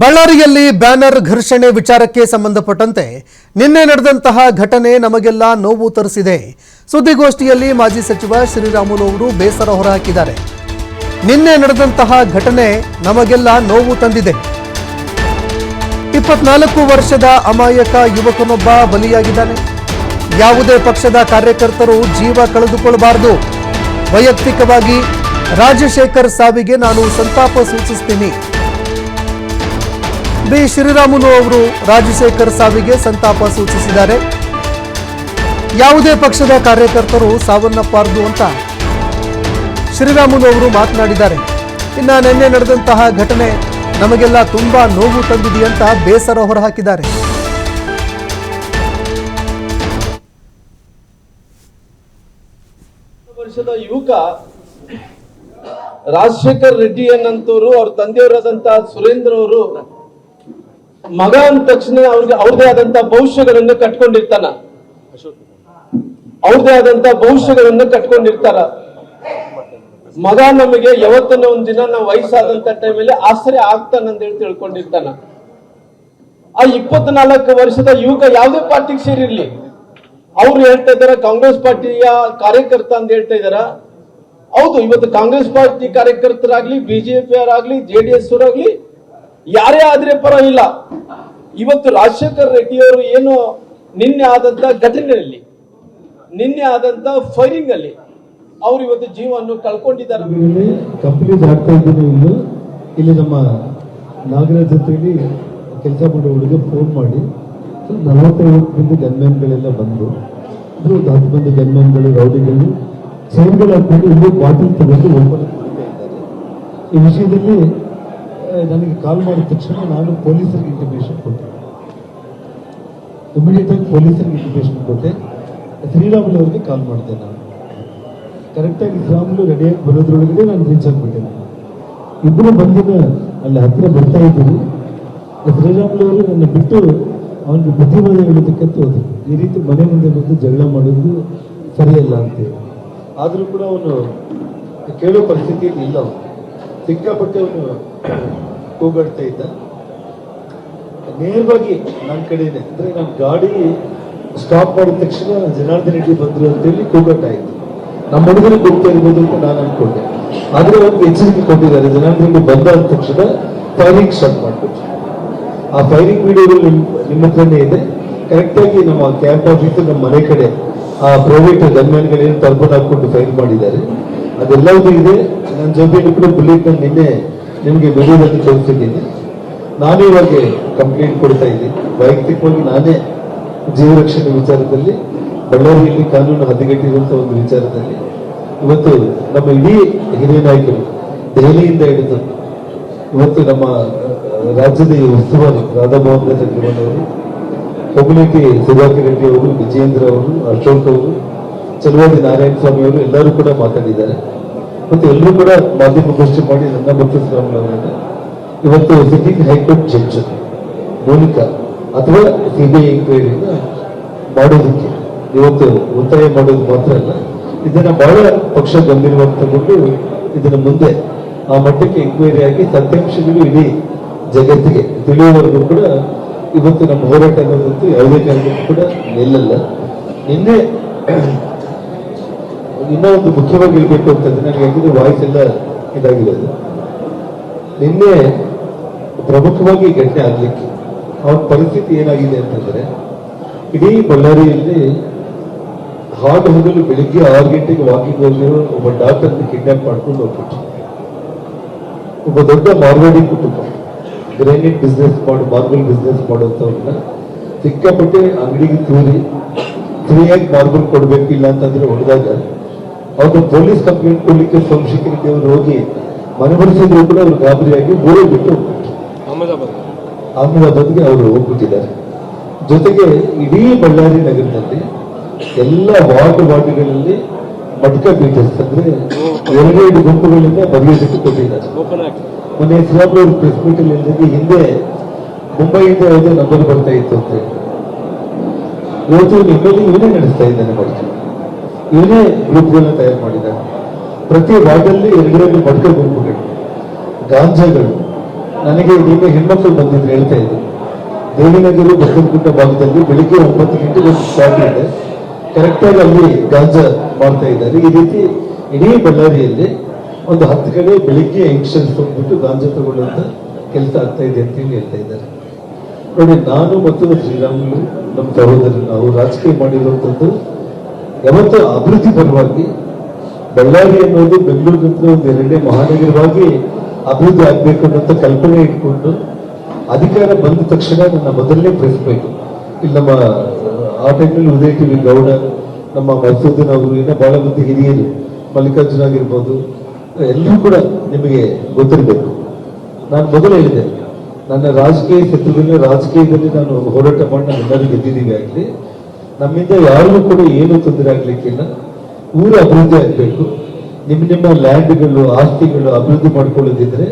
ಬಳ್ಳಾರಿಯಲ್ಲಿ ಬ್ಯಾನರ್ ಘರ್ಷಣೆ ವಿಚಾರಕ್ಕೆ ಸಂಬಂಧಪಟ್ಟಂತೆ ನಿನ್ನೆ ನಡೆದಂತಹ ಘಟನೆ ನಮಗೆಲ್ಲ ನೋವು ತರಿಸಿದೆ. ಸುದ್ದಿಗೋಷ್ಠಿಯಲ್ಲಿ ಮಾಜಿ ಸಚಿವ ಶ್ರೀರಾಮುಲು ಅವರು ಬೇಸರ ಹೊರಹಾಕಿದ್ದಾರೆ. ನಿನ್ನೆ ನಡೆದಂತಹ ಘಟನೆ ನಮಗೆಲ್ಲ ನೋವು ತಂದಿದೆ. ಇಪ್ಪತ್ನಾಲ್ಕು ವರ್ಷದ ಅಮಾಯಕ ಯುವಕನೊಬ್ಬ ಬಲಿಯಾಗಿದ್ದಾನೆ. ಯಾವುದೇ ಪಕ್ಷದ ಕಾರ್ಯಕರ್ತರು ಜೀವ ಕಳೆದುಕೊಳ್ಳಬಾರದು ವೈಯಕ್ತಿಕವಾಗಿ ರಾಜಶೇಖರ್ ಸಾವಿಗೆ ನಾನು ಸಂತಾಪ ಸೂಚಿಸ್ತೀನಿ. ಬಿ. ಶ್ರೀರಾಮುಲು ಅವರು ರಾಜಶೇಖರ್ ಸಾವಿಗೆ ಸಂತಾಪ ಸೂಚಿಸಿದ್ದಾರೆ. ಯಾವುದೇ ಪಕ್ಷದ ಕಾರ್ಯಕರ್ತರು ಸಾವನ್ನಪ್ಪಾರದು ಅಂತ ಶ್ರೀರಾಮುಲು ಅವರು ಮಾತನಾಡಿದ್ದಾರೆ. ಇನ್ನು ನಿನ್ನೆ ನಡೆದಂತಹ ಘಟನೆ ನಮಗೆಲ್ಲ ತುಂಬಾ ನೋವು ತಂದಿದೆಯಂತ ಬೇಸರ ಹೊರಹಾಕಿದ್ದಾರೆ. ವರ್ಷದ ಯುವಕ ರಾಜಶೇಖರ್ ರೆಡ್ಡಿ ಏನಂತವರು ಅವ್ರ ತಂದೆಯವರಾದಂತಹ ಸುರೇಂದ್ರ ಅವರು ಮಗ ಅಂದ ತಕ್ಷಣ ಅವ್ರಿಗೆ ಅವ್ರದೇ ಆದಂತ ಭವಿಷ್ಯಗಳನ್ನು ಕಟ್ಕೊಂಡಿರ್ತಾನ. ಅವ್ರದೇ ಆದಂತ ಭವಿಷ್ಯಗಳನ್ನು ಕಟ್ಕೊಂಡಿರ್ತಾರ. ಮಗ ನಮಗೆ ಯಾವತ್ತನ ಒಂದ್ ದಿನ ನಾವು ವಯಸ್ಸಾದಂತ ಟೈಮಲ್ಲಿ ಆಶ್ರಯ ಹೇಳಿ ತಿಳ್ಕೊಂಡಿರ್ತಾನ. ಆ ಇಪ್ಪತ್ನಾಲ್ಕು ವರ್ಷದ ಯುವಕ ಯಾವುದೇ ಪಾರ್ಟಿಗೆ ಸೇರಿರ್ಲಿ. ಅವ್ರು ಹೇಳ್ತಾ ಇದಾರ ಕಾಂಗ್ರೆಸ್ ಪಾರ್ಟಿಯ ಕಾರ್ಯಕರ್ತ ಅಂತ ಹೇಳ್ತಾ ಇದಾರ ಹೌದು, ಇವತ್ತು ಕಾಂಗ್ರೆಸ್ ಪಾರ್ಟಿ ಕಾರ್ಯಕರ್ತರಾಗ್ಲಿ ಬಿಜೆಪಿ ಅವರಾಗ್ಲಿ ಜೆಡಿಎಸ್ ಅವರಾಗ್ಲಿ ಯಾರೇ ಆದ್ರೆ ಪರವಾಗಿಲ್ಲ. ಇವತ್ತು ರಾಜಶೇಖರ್ ರೆಡ್ಡಿಯವರು ಏನು ನಿನ್ನೆ ಆದಂತ ಘಟನೆಯಲ್ಲಿ, ನಿನ್ನೆ ಆದಂತ ಫೈರಿಂಗ್ ಅಲ್ಲಿ ಅವ್ರು ಇವತ್ತು ಜೀವವನ್ನು ಕಳ್ಕೊಂಡಿದ್ದಾರೆ. ಕಂಪ್ಲೀಟ್ ಆಗ್ತಾ ಇದ್ದೀನಿ ಇಲ್ಲಿ ಇಲ್ಲಿ ನಮ್ಮ ನಾಗರಾಜ್ ಜೊತೆಲಿ ಕೆಲಸ ಮಾಡೋ ಹುಡುಗ ಫೋನ್ ಮಾಡಿ. ನಲವತ್ತೈವತ್ತು ಮಂದಿ ಗನ್ಮ್ಯಾನ್ಗಳೆಲ್ಲ ಬಂದು ಹತ್ತು ಮಂದಿ ಗನ್ಮ್ಯಾನ್ಗಳು, ರೌಡಿಗಳು. ಚೈನ್ಗಳು ಹಾಕೊಂಡು ಇಲ್ಲಿ ಬಾಟಲ್ ತಗೊಂಡು ಓಪನ್ ಈ ವಿಷಯದಲ್ಲಿ ನನಗೆ ಕಾಲ್ ಮಾಡಿದ ತಕ್ಷಣ ನಾನು ಪೊಲೀಸರಿಗೆ ಇಂಟಿಮೇಷನ್ ಕೊಟ್ಟೆ. ಇಮಿಡಿಯೇಟ್ ಆಗಿ ಪೊಲೀಸರಿಗೆ ಇಂಟಿಮೇಷನ್ ಕೊಟ್ಟೆ. ಶ್ರೀರಾಮುಲು ಅವರಿಗೆ ಕಾಲ್ ಮಾಡಿದೆ ನಾನು. ಕರೆಕ್ಟಾಗಿ ಶ್ರೀರಾಮುಲು ರೆಡಿಯಾಗಿ ಬರೋದ್ರೊಳಗಡೆ ನಾನು ರೀಚ್ ಆಗಿಬಿಟ್ಟೆ. ಇಬ್ಬರು ಬಂದಿನ ಅಲ್ಲಿ ಹತ್ತಿರ ಬರ್ತಾ ಇದ್ದೀವಿ ಶ್ರೀರಾಮುಲು ಅವರು ನನ್ನ ಬಿಟ್ಟು ಅವನಿಗೆ ಬುದ್ಧಿವಾದ ಅಂತ ಹೋದ್ರು. ಈ ರೀತಿ ಮನೆ ಮುಂದೆ ಬಂದು ಜಗಳ ಮಾಡೋದು ಸರಿಯಲ್ಲ ಅಂತೇಳಿ ಆದರೂ ಕೂಡ ಅವನು ಕೇಳೋ ಪರಿಸ್ಥಿತಿಯಲ್ಲಿ ಇಲ್ಲ ಸಿಕ್ಕಾಪಟ್ಟೆ ಅವನು ಕೂಗಾಡ್ತಾ ಇದ್ದ. ನೇರವಾಗಿ ನನ್ನ ಕಡೆನೆ, ಅಂದ್ರೆ ನನ್ನ ಗಾಡಿ ಸ್ಟಾಪ್ ಮಾಡಿದ ತಕ್ಷಣ ಜನಾರ್ದನ್ ರೆಡ್ಡಿ ಬಂದ್ರು ಅಂತೇಳಿ ಕೂಗಾಟಾಯ್ತು ನಮ್ಮ ಹುಡುಗರಿಗೆ ಗೊತ್ತಾ ಇರ್ಬೋದು ಅಂತ ನಾನು ಅನ್ಕೊಂಡೆ. ಆದ್ರೆ ಅವ್ರಿಗೆ ಎಚ್ಚರಿಕೆ ಕೊಟ್ಟಿದ್ದಾರೆ. ಜನಾರ್ದನ್ ರೆಡ್ಡಿ ಬಂದ ಅಂದ ತಕ್ಷಣ ಫೈರಿಂಗ್ ಸ್ಟಾರ್ಟ್ ಮಾಡ್ಬೋದು ಆ ಫೈರಿಂಗ್ ವಿಡಿಯೋಗಳು ನಿಮ್ ನಿಮ್ಮ ಹತ್ರನೇ ಇದೆ. ಕರೆಕ್ಟ್ ಆಗಿ ನಮ್ಮ ಕ್ಯಾಂಪ್ ಆಫೀಸ್ ನಮ್ಮ ಮನೆ ಕಡೆ ಆ ಪ್ರೈವೇಟ್ ಗನ್ಮ್ಯಾನ್ಗಳೇನು ತರ್ಬನ್ ಹಾಕೊಂಡು ಫೈರ್ ಮಾಡಿದ್ದಾರೆ. ಅದೆಲ್ಲವೂ ಇದೆ. ನನ್ನ ಜೊತೆ ಕೂಡ ಬುಲೆಟ್ ನಿನ್ನೆ ನಿಮಗೆ ವಿಡಿಯೋದಲ್ಲಿ ತೋರಿಸಿದ್ದೀನಿ. ನಾನು ಇವಾಗ ಕಂಪ್ಲೇಂಟ್ ಕೊಡ್ತಾ ಇದ್ದೀನಿ. ವೈಯಕ್ತಿಕವಾಗಿ ನಾನೇ ಜೀವ ರಕ್ಷಣೆ ವಿಚಾರದಲ್ಲಿ, ಬಳ್ಳಾರಿಯಲ್ಲಿ ಕಾನೂನು ಹದಿಗೆಟ್ಟಿರುವಂತಹ ಒಂದು ವಿಚಾರದಲ್ಲಿ, ಇವತ್ತು ನಮ್ಮ ಇಡೀ ಹಿರಿಯ ನಾಯಕರು ದೆಹಲಿಯಿಂದ ಹಿಡಿದು ಇವತ್ತು ನಮ್ಮ ರಾಜ್ಯದ ಈ ಉಸ್ತುವಾರಿ ರಾಧಾಮೋಹನ್ ದಾಸ್ ಅವರು ಹೊಗಳಿಕೆ ಸುಧಾಕರ್ ರೆಡ್ಡಿ ಅವರು, ವಿಜಯೇಂದ್ರ ಅವರು, ಅಶೋಕ್ ಅವರು ಚಲುವಾದಿ ನಾರಾಯಣ ಸ್ವಾಮಿ ಅವರು ಎಲ್ಲರೂ ಕೂಡ ಮಾತಾಡಿದ್ದಾರೆ. ಮತ್ತು ಎಲ್ಲರೂ ಕೂಡ ಮಾಧ್ಯಮಗೋಷ್ಠಿ ಮಾಡಿ ನನ್ನ ಮತ್ತು ಶ್ರೀರಾಮುಲು ಇವತ್ತು ಸಿಟ್ಟಿಂಗ್ ಹೈಕೋರ್ಟ್ ಜಡ್ಜ್ ಮೂಲಕ ಅಥವಾ ಸಿಬಿಐ ಎಂಕ್ವೈರಿನ ಮಾಡೋದಕ್ಕೆ. ಇವತ್ತು ಒತ್ತಾಯ ಮಾಡೋದು ಮಾತ್ರ ಅಲ್ಲ, ಇದನ್ನ ಬಹಳ ಪಕ್ಷ ಗಂಭೀರವಾಗಿ ತಗೊಂಡು ಇದನ್ನ ಮುಂದೆ ಆ ಮಟ್ಟಕ್ಕೆ ಎಂಕ್ವೈರಿ ಆಗಿ ಸತ್ಯಾಂಶಗಳು ಇಡೀ ಜಗತ್ತಿಗೆ ತಿಳಿಯುವವರೆಗೂ ಕೂಡ ಇವತ್ತು ನಮ್ಮ ಹೋರಾಟ ಅನ್ನೋದಂತೂ ಯಾವುದೇ ಕಾರಣಕ್ಕೂ ಕೂಡ ನಿಲ್ಲಲ್ಲ ನಿನ್ನೆ ಇನ್ನೂ ಒಂದು ಮುಖ್ಯವಾಗಿ ಹೇಳ್ಬೇಕು ಅಂತಂದ್ರೆ ನನಗೆ ಯಾಕಂದ್ರೆ ವಾಯ್ಸ್ ಎಲ್ಲ ಇದಾಗಿರೋದು ನಿನ್ನೆ ಪ್ರಮುಖವಾಗಿ ಘಟನೆ ಆಗ್ಲಿಕ್ಕೆ ಅವನ ಪರಿಸ್ಥಿತಿ ಏನಾಗಿದೆ ಅಂತಂದ್ರೆ, ಇಡೀ ಬಳ್ಳಾರಿಯಲ್ಲಿ ಹಾಡು ಹೋಗಲು ಬೆಳಿಗ್ಗೆ ಆರು ಗಂಟೆಗೆ ವಾಕಿಂಗ್ ಹೋಗಿರೋ ಒಬ್ಬ ಡಾಕ್ಟರ್ ಕಿಡ್ನಾಪ್ ಮಾಡ್ಕೊಂಡು ಹೋಗ್ಬಿಟ್ಟು ಒಬ್ಬ ದೊಡ್ಡ ಮಾರ್ವಾಡಿ ಕುಟುಂಬ ಗ್ರಾನೈಟ್ ಬಿಸ್ನೆಸ್ ಮಾಡು ಮಾರ್ಬಲ್ ಬಿಸ್ನೆಸ್ ಮಾಡುವಂಥವ್ರನ್ನ ಸಿಕ್ಕಾಪಟ್ಟೆ ಅಂಗಡಿಗೆ ತೂರಿ ಫ್ರೀಯಾಗಿ ಮಾರ್ಬಲ್ ಕೊಡ್ಬೇಕಿಲ್ಲ ಅಂತಂದ್ರೆ ಹೊಡೆದಾಗ ಅವ್ರು ಪೊಲೀಸ್ ಕಂಪ್ಲೇಂಟ್ ಕೊಡ್ಲಿಕ್ಕೆ ಸೋಮಶೇಖರ್ ಅವರು ಹೋಗಿ ಮನೆ ಬಡಿಸಿದ್ರು ಕೂಡ ಅವರು ಗಾಬರಿಯಾಗಿ ಗೋಡೆ ಬಿಟ್ಟು. ಅಹಮದಾಬಾದ್ಗೆ ಅವರು ಹೋಗ್ಬಿಟ್ಟಿದ್ದಾರೆ. ಜೊತೆಗೆ ಇಡೀ ಬಳ್ಳಾರಿ ನಗರದಲ್ಲಿ ಎಲ್ಲ ವಾರ್ಡ್ ವಾರ್ಡ್ಗಳಲ್ಲಿ ಮಟ್ಕ ಬೀಟರ್ಸ್ ಅಂದ್ರೆ ಎರಡೆರಡು ಗುಂಪುಗಳಿಂದ ಬರೆಯೋದಕ್ಕೆ ಕೊಟ್ಟಿದ್ದಾರೆ ಮೊನ್ನೆ ಅವರು ಪ್ರೆಸ್ ಮೀಟ್ ಅಲ್ಲಿ ಹಿಂದೆ ಮುಂಬೈಯಿಂದ ಯಾವುದೇ ನಂಬರ್ ಬರ್ತಾ ಇತ್ತು ಅಂತ. ಇವತ್ತು ನಿಮ್ಮಲ್ಲಿ ಇವನೇ ನಡೆಸ್ತಾ ಇದ್ದಾನೆ ಮಟ್ಕ ಇವನೇ ಗ್ರೂಪ್ಗಳನ್ನ ತಯಾರು ಮಾಡಿದ್ದಾರೆ ಪ್ರತಿ ವಾರ್ಡಲ್ಲಿ ಎರಡೆರಡು ಮಟ್ಕ ಗುಂಪುಗಳು ಗಾಂಜಾಗಳು. ನನಗೆ ನಿನ್ನೆ ಹೆಣ್ಮಕ್ಳು ಬಂದಿದ್ರು ಹೇಳ್ತಾ ಇದ್ರು. ದೇವಿನಗರ ಬಸವನಗುಡ್ಡ ಭಾಗದಲ್ಲಿ ಬೆಳಿಗ್ಗೆ ಒಂಬತ್ತು ಗಂಟೆಗೆ ಸ್ಟಾರ್ಟ್ ಇದೆ. ಕರೆಕ್ಟಾಗಿ ಅಲ್ಲಿ ಗಾಂಜಾ ಮಾಡ್ತಾ ಇದ್ದಾರೆ. ಈ ರೀತಿ ಇಡೀ ಬಳ್ಳಾರಿಯಲ್ಲಿ ಒಂದು ಹತ್ತು ಕಡೆ ಬೆಳಿಗ್ಗೆ ಯಂಕ್ಷನ್ಸ್ ಹೋಗ್ಬಿಟ್ಟು ಗಾಂಜಾ ತಗೊಳ್ಳುವಂತ ಕೆಲಸ ಆಗ್ತಾ ಇದೆ ಅಂತ ಹೇಳಿ ಹೇಳ್ತಾ ಇದ್ದಾರೆ. ನೋಡಿ, ನಾನು ಮತ್ತು ಶ್ರೀರಾಮುಲು, ನಮ್ಮ ಸಹೋದರರು, ನಾವು ರಾಜಕೀಯ ಮಾಡಿರುವಂಥದ್ದು ಯಾವತ್ತೂ ಅಭಿವೃದ್ಧಿ ಪರವಾಗಿ ಬಳ್ಳಾರಿ ಅನ್ನೋದು ಬೆಂಗಳೂರಿನಂತ ಒಂದು ಎರಡನೇ ಮಹಾನಗರವಾಗಿ ಅಭಿವೃದ್ಧಿ ಆಗಬೇಕು ಅನ್ನೋಂಥ ಕಲ್ಪನೆ ಇಟ್ಕೊಂಡು ಅಧಿಕಾರ ಬಂದ ತಕ್ಷಣ ನನ್ನ ಮೊದಲನೇ ಮೀಟ್. ಇಲ್ಲಿ ನಮ್ಮ, ಆ ಟೈಮಲ್ಲಿ ಉದಯ ಟಿವಿ ಗೌಡ, ನಮ್ಮ ಮೈಸೂರು ಅವರು ಏನೋ ಬಹಳ ಮಂದಿ ಹಿರಿಯರು, ಮಲ್ಲಿಕಾರ್ಜುನ ಆಗಿರ್ಬೋದು, ಎಲ್ಲರೂ ಕೂಡ ನಿಮಗೆ ಗೊತ್ತಿರಬೇಕು. ನಾನು ಮೊದಲು ಹೇಳಿದೆ, ನನ್ನ ರಾಜಕೀಯ ಕ್ಷೇತ್ರದಲ್ಲಿ ರಾಜಕೀಯದಲ್ಲಿ ನಾನು ಹೋರಾಟ ಮಾಡಿ ನಾನು ಎಲ್ಲರೂ ಗೆದ್ದಿದ್ದೀವಿ ಆಗಲಿ. ನಮ್ಮಿಂದ ಯಾರಿಗೂ ಕೂಡ ಏನು ತೊಂದರೆ ಆಗ್ಲಿಕ್ಕಿಲ್ಲ. ಊರು ಅಭಿವೃದ್ಧಿ ಆಗಬೇಕು. ನಿಮ್ಮ ನಿಮ್ಮ ಲ್ಯಾಂಡ್ಗಳು, ಆಸ್ತಿಗಳು ಅಭಿವೃದ್ಧಿ ಮಾಡ್ಕೊಳ್ಳೋದಿದ್ರೆ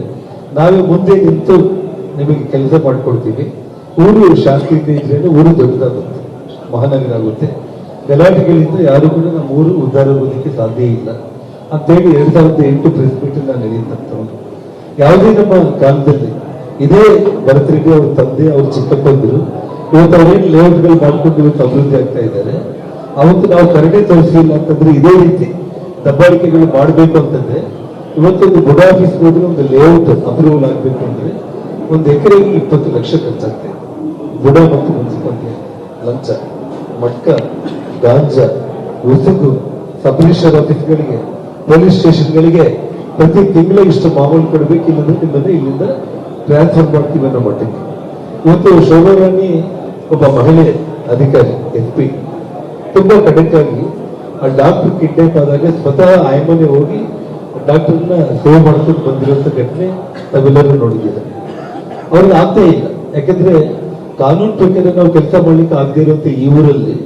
ನಾವೇ ಮುಂದೆ ನಿಂತು ನಿಮಗೆ ಕೆಲಸ ಮಾಡ್ಕೊಡ್ತೀವಿ. ಊರು ಶಾಂತಿ ಇದ್ರೆ ಊರು ದೊಡ್ಡದಾಗುತ್ತೆ, ಮಹಾನಗರ ಆಗುತ್ತೆ. ಗಲಾಟೆಗಳಿಂದ ಯಾರು ಕೂಡ ನಮ್ಮ ಊರು ಉದ್ಧಾರ ಆಗೋದಕ್ಕೆ ಸಾಧ್ಯ ಇಲ್ಲ. ಅಂತೇಳಿ ಎರಡ್ ಸಾವಿರದ ಎಂಟು ಪ್ರೆಸ್ ಮೀಟ್ ನಾನು ಹೇಳಿದಂಥವ್ರು ಯಾವುದೇ ನಮ್ಮ ಕಾಲದಲ್ಲಿ ಇದೇ ಭರತರಿಗೆ ಅವ್ರ ತಂದೆ, ಅವ್ರ ಚಿಕ್ಕಪ್ಪಂದಿರು ಇವತ್ತು ಲೇಔಟ್ಗಳು ಮಾಡ್ಕೊಂಡು ಅಭಿವೃದ್ಧಿ ಆಗ್ತಾ ಇದ್ದಾರೆ. ಅವತ್ತು ನಾವು ಕರಡೆ ತೋರಿಸಲಿಲ್ಲ ಅಂತಂದ್ರೆ ಇದೇ ರೀತಿ ದಬ್ಬಾಳಿಕೆಗಳು ಮಾಡಬೇಕು ಅಂತಂದ್ರೆ ಇವತ್ತೊಂದು ಗುಡ್ ಆಫೀಸ್ ಹೋದ್ರೆ ಒಂದು ಲೇಔಟ್ ಅಪ್ರೂವಲ್ ಆಗಬೇಕು ಅಂದ್ರೆ ಒಂದು ಎಕರೆಗೆ ಇಪ್ಪತ್ತು ಲಕ್ಷ ಖರ್ಚಾಗ್ತಾ ಇದೆ. ಬುಡ ಮತ್ತು ಮುನ್ಸಿಪಾಲಿಟಿ ಲಂಚ ಮಟ್ಕ ಗಾಂಜಾ ಉಸುಗು ಸಬ್ ರಿಜಿಸ್ಟರ್ ಆಫೀಸ್ಗಳಿಗೆ, ಪೊಲೀಸ್ ಸ್ಟೇಷನ್ಗಳಿಗೆ ಪ್ರತಿ ತಿಂಗಳು ಇಷ್ಟು ಮಾಮೂಲು ಕೊಡಬೇಕು ಇಲ್ಲಂದ್ರೆ ಇಲ್ಲಿಂದ ಟ್ರಾನ್ಸ್ಫರ್ ಮಾಡ್ತೀವಿ ಅನ್ನೋ ಮಟ್ಟಿಗೆ. ಇವತ್ತು ಶೋಭಾರಾಣಿ ಒಬ್ಬ ಮಹಿಳೆ, ಅಧಿಕಾರಿ, ಎಸ್ ಪಿ, ತುಂಬಾ ಕಡೆಕ್ಟ್ ಆಗಿ ಆ ಡಾಕ್ಟರ್ ಕಿಡ್ನಾಪ್ ಆದಾಗ ಸ್ವತಃ ಆಯ್ಮನೆ ಹೋಗಿ ಡಾಕ್ಟರ್ನ ಸೇವ್ ಮಾಡ್ಕೊಂಡು ಬಂದಿರುವಂತ ಘಟನೆ ತಾವೆಲ್ಲರೂ ನೋಡಿದ್ದೀರ ಅವ್ರಿಗೆ ಆಗ್ತಾ ಇಲ್ಲ. ಯಾಕಂದ್ರೆ ಕಾನೂನು ಪ್ರಕಾರ ನಾವು ಕೆಲಸ ಮಾಡ್ಲಿಕ್ಕೆ ಆಗದೆ ಇರುವಂತ ಈ ಊರಲ್ಲಿ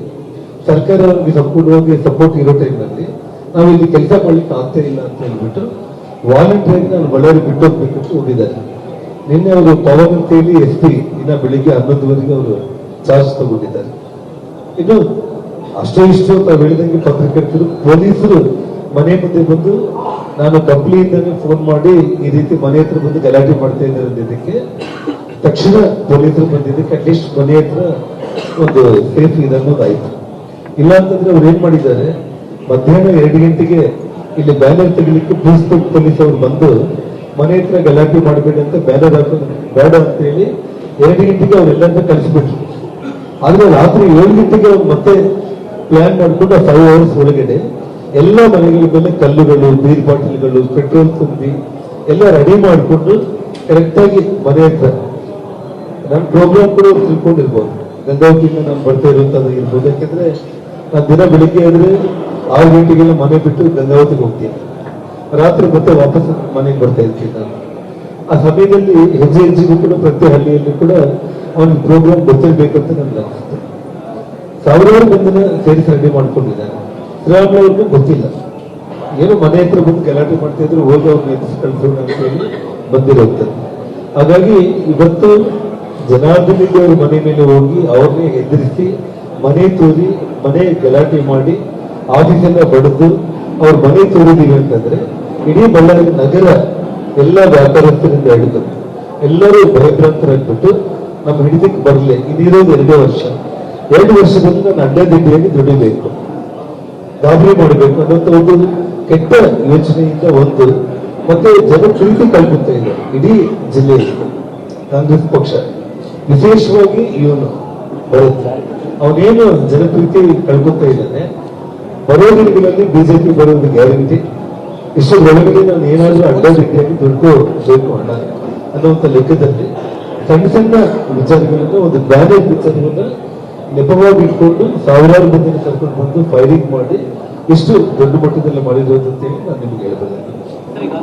ಸರ್ಕಾರ ಅವ್ರಿಗೆ ಸಂಪೂರ್ಣವಾಗಿ ಸಪೋರ್ಟ್ ಇರೋ ಟೈಮ್ನಲ್ಲಿ ನಾವು ಇಲ್ಲಿ ಕೆಲಸ ಮಾಡ್ಲಿಕ್ಕೆ ಆಗ್ತಾ ಇಲ್ಲ ಅಂತ ಹೇಳ್ಬಿಟ್ಟು ವಾಲಂಟಿಯರ್ ನಾನು ಬಳ್ಳಾರಿ ಬಿಟ್ಟು ಹೋಗಿದ್ದಾರೆ ನಿನ್ನೆ ಅವರು ಪವನ್ ಅಂತ ಹೇಳಿ ಎಸ್ ಪಿ, ಇನ್ನ ಬೆಳಿಗ್ಗೆ ಹನ್ನೊಂದುವರೆಗೆ ಅವರು ಚಾರ್ಜ್ ತಗೊಂಡಿದ್ದಾರೆ. ಇನ್ನು ಅಷ್ಟೇ ಇಷ್ಟು ಅಂತ ಹೇಳಿದಂಗೆ ಪತ್ರಕರ್ತರು, ಪೊಲೀಸರು ಮನೆ ಮುಂದೆ ಬಂದು ನಾನು ಕಂಪ್ನಿಯಿಂದನೇ ಫೋನ್ ಮಾಡಿ ಈ ರೀತಿ ಮನೆ ಹತ್ರ ಬಂದು ಗಲಾಟೆ ಮಾಡ್ತಾ ಇದ್ದಾರೆ ಅಂದಿದ್ದಕ್ಕೆ ತಕ್ಷಣ ಪೊಲೀಸರು ಬಂದಿದ್ದಕ್ಕೆ ಅಟ್ಲೀಸ್ಟ್ ಮನೆ ಹತ್ರ ಒಂದು ಸೇಫ್ ಇದನ್ನೋದಾಯ್ತು ಇಲ್ಲ ಅಂತಂದ್ರೆ ಅವ್ರು ಏನ್ ಮಾಡಿದ್ದಾರೆ, ಮಧ್ಯಾಹ್ನ ಎರಡು ಗಂಟೆಗೆ ಇಲ್ಲಿ ಬ್ಯಾನರ್ ತೆಗಿಲಿಕ್ಕೆ ಬೂಸ್ತ ಪೊಲೀಸ್ ಅವರು ಬಂದು, ಮನೆ ಹತ್ರ ಗಲಾಟೆ ಮಾಡಬೇಡಿ ಅಂತ ಬ್ಯಾನರ್ ಹಾಕೊಂಡು ಬೇಡ ಅಂತ ಹೇಳಿ ಎರಡು ಗಂಟೆಗೆ ಅವರೆಲ್ಲರನ್ನ ಕಳಿಸ್ಬಿಟ್ರು. ಆದ್ರೆ ರಾತ್ರಿ ಏಳು ಗಂಟೆಗೆ ಅವ್ರು ಮತ್ತೆ ಪ್ಲಾನ್ ಮಾಡ್ಕೊಂಡು ಫೈವ್ ಅವರ್ಸ್ ಒಳಗಡೆ ಎಲ್ಲ ಮನೆಗಳ ಮೇಲೆ ಕಲ್ಲುಗಳು ನೀರ್ ಬಾಟಲ್ಗಳು ಪೆಟ್ರೋಲ್ ತುಂಬಿ ಎಲ್ಲ ರೆಡಿ ಮಾಡಿಕೊಂಡು ಕರೆಕ್ಟ್ ಆಗಿ ಮನೆ ಹತ್ರ. ನನ್ನ ಪ್ರೋಗ್ರಾಮ್ ಕೂಡ ತಿಳ್ಕೊಂಡಿರ್ಬೋದು. ಗಂಗಾವತಿಯಿಂದ ನಾನು ಬರ್ತಾ ಇರುವಂತದ್ದು ಇರ್ಬೋದು ಯಾಕಂದ್ರೆ ನಾನು ದಿನ ಬೆಳಿಗ್ಗೆ ಆದ್ರೆ ಆರು ಗಂಟೆಗೆಲ್ಲ ಮನೆ ಬಿಟ್ಟು ಗಂಗಾವತಿಗೆ ಹೋಗ್ತೀನಿ. ರಾತ್ರಿ ಮತ್ತೆ ವಾಪಸ್ ಮನೆಗೆ ಬರ್ತಾ ಇರ್ತೀನಿ ನಾನು. ಆ ಸಮಯದಲ್ಲಿ ಹೆಜ್ಜೆ ಹೆಜ್ಜೆಗೂ ಕೂಡ ಪ್ರತಿ ಹಳ್ಳಿಯಲ್ಲಿ ಕೂಡ ಅವನಿಗೆ ಪ್ರೋಗ್ರಾಮ್ ಗೊತ್ತಿರ್ಬೇಕಂತ ನನ್ಗೆ ಅನಿಸುತ್ತೆ. ಸಾವಿರಾರು ಮಂದಿನ ಸೇರಿಸಿ ರೆಡಿ ಮಾಡ್ಕೊಂಡಿದ್ದಾರೆ. ಗೊತ್ತಿಲ್ಲ. ಏನು ಮನೆ ಹತ್ರ ಬಂದು ಗಲಾಟೆ ಮಾಡ್ತಾ ಇದ್ರು ಎತ್ತಿಸಿ ಕಳ್ಸೋಣ ಅಂತ ಹೇಳಿ ಬಂದಿರುತ್ತದೆ ಹಾಗಾಗಿ ಇವತ್ತು ಜನಾರ್ದನಿಗೆ ಅವ್ರ ಮನೆ ಮೇಲೆ ಹೋಗಿ ಅವ್ರನ್ನೇ ಎದುರಿಸಿ, ಮನೆ ತೋರಿ, ಮನೆ ಗಲಾಟೆ ಮಾಡಿ, ಆಫೀಸ್ ಎಲ್ಲ ಬಡಿದು ಅವ್ರ ಮನೆ ತೋರಿದೀವಿ ಅಂತಂದ್ರೆ, ಇಡೀ ಬಳ್ಳಾರಿ ನಗರ ಎಲ್ಲ ವ್ಯಾಪಾರಸ್ಥರಿಂದ ಹಿಡಿದು ಎಲ್ಲರೂ ಭಯಭ್ರಾಂತರಾಗ್ಬಿಟ್ಟು ನಮ್ಮ ಹಿಡಿದಕ್ಕೆ ಬರಲಿ. ಇನ್ನಿರೋದು ಎರಡೇ ವರ್ಷ. ಎರಡು ವರ್ಷದಲ್ಲಿ ನಾನು ಅಡ್ಡದಿಡ್ಡಿಯಾಗಿ ದುಡಿಬೇಕು. ಗಾಬರಿ ಮಾಡಬೇಕು ಅನ್ನೋಂಥ ಒಂದು ಕೆಟ್ಟ ಯೋಚನೆಯಿಂದ ಒಂದು ಮತ್ತೆ ಜನ ಪ್ರೀತಿ ಕಳ್ಕೊತಾ ಇದೆ ಇಡೀ ಜಿಲ್ಲೆಯಲ್ಲಿ. ಕಾಂಗ್ರೆಸ್ ಪಕ್ಷ. ವಿಶೇಷವಾಗಿ ಇವನು ಬರುತ್ತೆ ಅವನೇನು ಜನಪ್ರೀತಿ ಕಳ್ಕೊತಾ ಇದ್ದಾನೆ? ಬರೋ ದಿನಗಳಲ್ಲಿ ಬಿಜೆಪಿ ಬರೋದು ಗ್ಯಾರಂಟಿ. ಇಷ್ಟು ಒಳಗಡೆ ನಾನು ಏನಾದರೂ ಅಡ್ಡ ರೀತಿಯಾಗಿ ದುಡ್ಕೋಬೇಕು ಅಣ್ಣ ಅನ್ನುವಂಥ ಲೆಕ್ಕದಲ್ಲಿ ಸಣ್ಣ ಸಣ್ಣ ವಿಚಾರಗಳನ್ನ ಒಂದು ಬ್ಯಾನರ್ ವಿಚಾರವನ್ನ ನೆಪವಾಗಿ ಇಟ್ಕೊಂಡು ಸಾವಿರಾರು ಮಂದಿನ ಕರ್ಕೊಂಡು ಬಂದು ಫೈರಿಂಗ್ ಮಾಡಿ ಇಷ್ಟು ದೊಡ್ಡ ಮಟ್ಟದಲ್ಲಿ ಮಾಡಿರೋದು ಅಂತೇಳಿ ನಾನು ನಿಮ್ಗೆ ಹೇಳ್ಬೋದು ಸರ್, ಈಗ